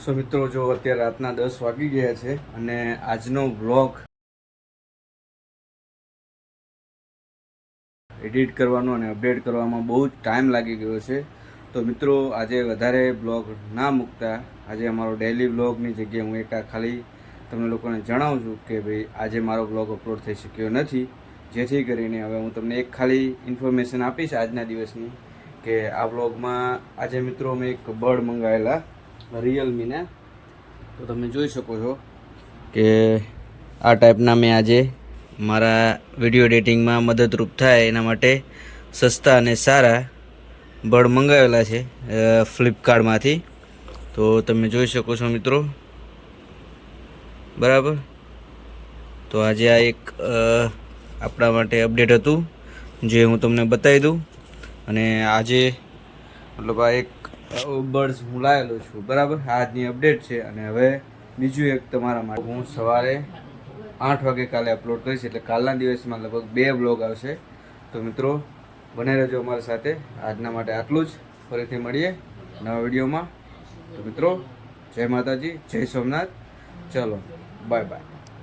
સો મિત્રો, જો અત્યારે રાતના દસ વાગી ગયા છે અને આજનો વ્લોગ એડિટ કરવાનો અને અપડેટ કરવામાં બહુ જ ટાઈમ લાગી ગયો છે. તો મિત્રો, આજે વધારે બ્લોગ ના મૂકતા. આજે અમારો ડેલી બ્લોગની જગ્યાએ હું એકા ખાલી તમને લોકોને જણાવું છું કે ભાઈ, આજે મારો બ્લોગ અપલોડ થઈ શક્યો નથી. જેથી કરીને હવે હું તમને એક ખાલી ઇન્ફોર્મેશન આપીશ આજના દિવસની કે આ બ્લોગમાં આજે મિત્રો મેં એક બર્ડ મંગાવેલા રિયલમીના તો તમે જોઈ શકો છો કે આ ટાઈપના મેં આજે મારા વીડિયો એડિટિંગમાં મદદરૂપ થાય એના માટે સસ્તા અને સારા બળ મંગાવેલા છે ફ્લિપકાર્ટમાંથી તો તમે જોઈ શકો છો મિત્રો. બરાબર? તો આજે આ એક આપણા માટે અપડેટ હતું, જે હું તમને બતાવી દઉં. અને આજે મતલબ આ એક બર્ડ્સ હું લાવેલો છું, બરાબર? આજની અપડેટ છે અને હવે બીજું એક તમારા માટે હું સવારે આઠ વાગે કાલે અપલોડ કરીશ, એટલે કાલના દિવસમાં લગભગ બે બ્લોગ આવશે. તો મિત્રો, બને રહેજો અમારી સાથે. આજના માટે આટલું જ. ફરીથી મળીએ નવા વિડીયોમાં. તો મિત્રો, જય માતાજી, જય સોમનાથ. ચલો બાય બાય